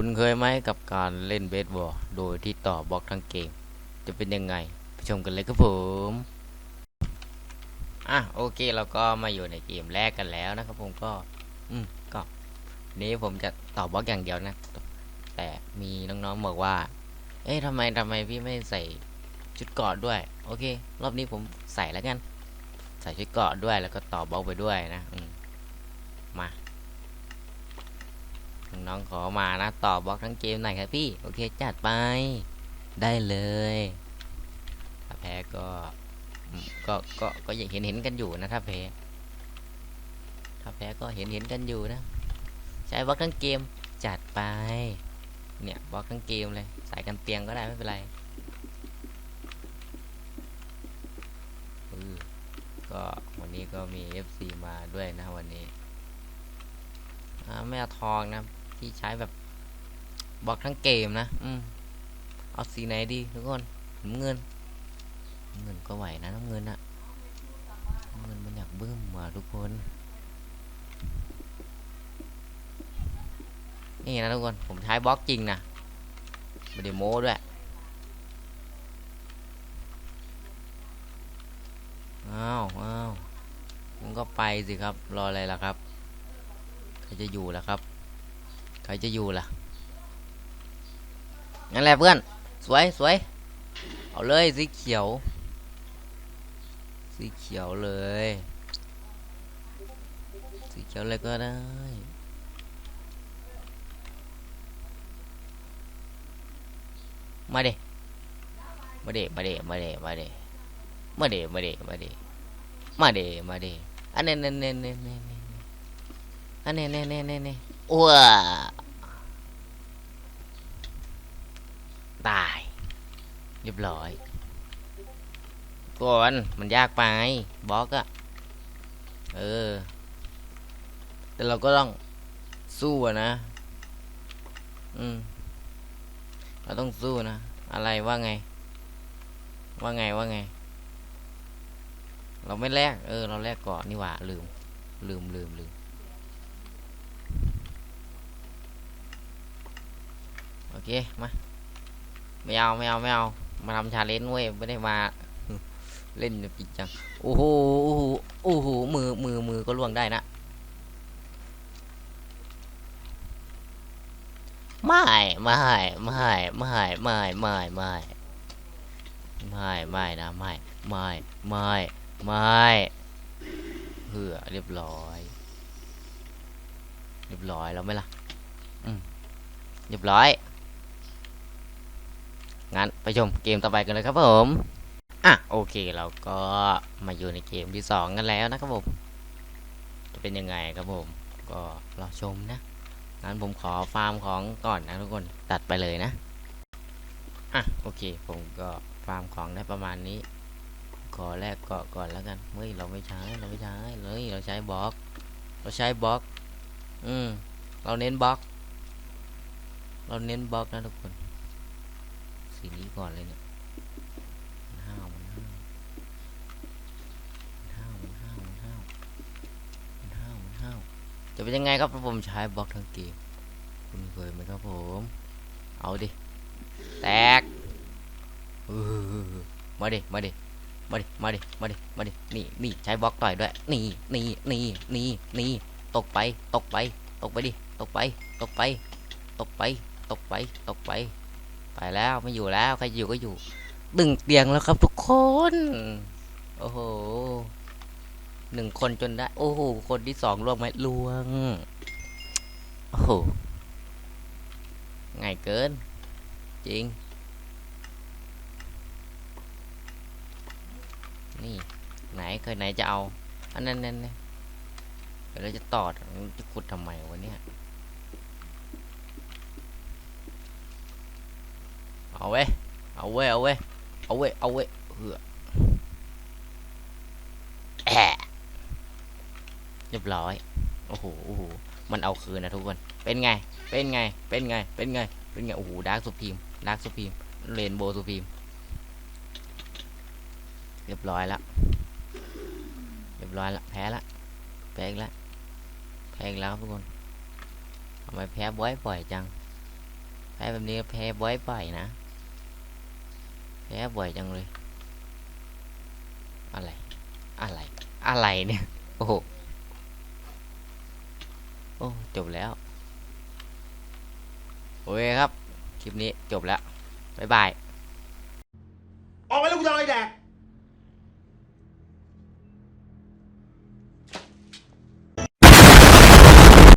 คุณเคยไหมกับการเล่นเบสบอลโดยที่ต่อบล็อกทั้งเกม จะเป็นยังไงไปชมกันเลยครับผมอะโอเคเราก็มาอยู่ในเกมแรกกันแล้วนะครับผมก็ อืมก็นี้ผมจะต่อบล็อกอย่างเดียวนะ แต่มีน้องๆบอกว่า เอ๊ะทำไมทำไมพี่ไม่ใส่ชุดเกาะด้วย โอเค รอบนี้ผมใส่แล้วกัน ใส่ชุดเกาะด้วยแล้วก็ต่อบล็อกไปด้วยนะ อืมมา น้องขอมานะตอบบล็อกทั้งเกมหน่อยครับพี่ โอเคจัดไปได้เลยถ้าแพ้ก็ก็ก็ก็ยังเห็นเห็นกันอยู่นะถ้าแพ้ถ้าแพ้ก็เห็นเห็นกันอยู่นะ ใช้บล็อกทั้งเกมจัดไป เนี่ยบล็อกทั้งเกมเลยใส่กันเตียงก็ได้ไม่เป็นไรก็วันนี้ก็มี FC มาด้วยนะวันนี้ไม่เอาทองนะ ที่ใช้แบบบล็อกทั้งเกมนะ อืมเอาสีไหนดีทุกคนน้ำเงินน้ำเงินก็ไหวนะน้ำเงินอะน้ำเงินมันอยากบึ้มมาทุกคนนี่นะทุกคนผมใช้บล็อกจริงนะไม่ได้โม้ด้วยอ้าวอ้าวมันก็ไปสิครับรออะไรล่ะครับใครจะอยู่ล่ะครับใครจะอยู่ล่ะนั่นแหละเพื่อน สวยสวยเอาเลยสีเขียว สีเขียวเลย สีเขียวเลยก็ได้มาเดมาเดมาเดมาเดมาเดมาเดมาเดมาเดมาเดมาเดอันนี้นี่นี่นี่นี่นี่อันนี้นี่นี่นี่นี่ว้า ตาย เรียบร้อยก่อนมันยากไปบล็อกอะเออ แต่เราก็ต้องสู้นะ อืม เราต้องสู้นะ อะไรว่าไง ว่าไงว่าไง เราไม่แลกเออ เราแลกก่อนนี่หว่า ลืม ลืมลืมลืมโอเค มา ไม่เอาไม่เอาไม่เอา มาทำชาเลนจ์เว้ยไม่ได้มา เล่นแบบจริงจัง โอ้โหโอ้โหโอ้โหมือมือมือก็ล่วงได้นะ ไม่ไม่ไม่ไม่ไม่ไม่ไม่ไม่ไม่นะไม่ไม่ไม่ไม่เหือเรียบร้อย เรียบร้อยแล้วไหมล่ะอืมเรียบร้อย งั้นไปชมเกมต่อไปกันเลยครับผมอะโอเคเราก็มาอยู่ในเกมที่สองกันแล้วนะครับผมจะเป็นยังไงครับผม ก็รอชมนะงั้นผมขอฟาร์มของก่อนนะทุกคนตัดไปเลยนะอะโอเค ผมก็ฟาร์มของได้ประมาณนี้ ขอแลกเกาะก่อนแล้วกันเฮ้ยเราไม่ใช้เราไม่ใช้เลยเราใช้บล็อก เราใช้บล็อก อืมเราเน้นบล็อก เราเน้นบล็อกนะทุกคน สีนี้ก่อนเลยเนี่ยมันห้าวมันห้าวมันห้าวมันห้าวมันห้าวมันห้าวมันห้าวจะเป็นยังไงครับผมใช้บล็อกทั้งเกมคุณเคยไหมครับผม เอาดิ แตกมาดิ มาดิ มาดิ มาดิ มาดิ มาดิ นี่นี่ใช้บล็อกต่อยด้วย นี่นี่นี่นี่นี่ตกไป ตกไป ตกไปดิ ตกไป ตกไป ตกไป ตกไป ตกไป ไปแล้วไม่อยู่แล้วใครอยู่ก็อยู่ดึงเตียงแล้วครับทุกคน โอ้โหหนึ่งคนจนได้ โอ้โห คนที่สองล่วงไหมล่วง โอ้โหง่ายเกิน จริง นี่ ไหนเคยไหนจะเอา อันนั้นนั่นนะเดี๋ยวเราจะตอดจะขุดทำไมวะเนี่ย เอาเว้ย เอาเว้ย เอาเว้ย เอาเว้ย เอาเว้ยเหือแอะเรียบร้อย โอ้โห โอ้โห มันเอาคืนนะทุกคน เป็นไง เป็นไง เป็นไง เป็นไง เป็นไง โอ้โห ดาร์กสุพีมดาร์กสุพีมเรนโบว์สุพีมเรียบร้อยละเรียบร้อยละแพ้ละแพ้อีกแล้วแพ้อีกแล้วทุกคนทำไมแพ้บ่อยบ่อยจัง แพ้แบบนี้แพ้บ่อยๆนะ แพ้บ่อยจังเลย อะไร อะไร อะไรเนี่ย โอ้โห โอ้ จบแล้ว โอเคครับ คลิปนี้จบแล้ว บ๊ายบาย ออกไปแล้วกูจะเอาอะไรแดก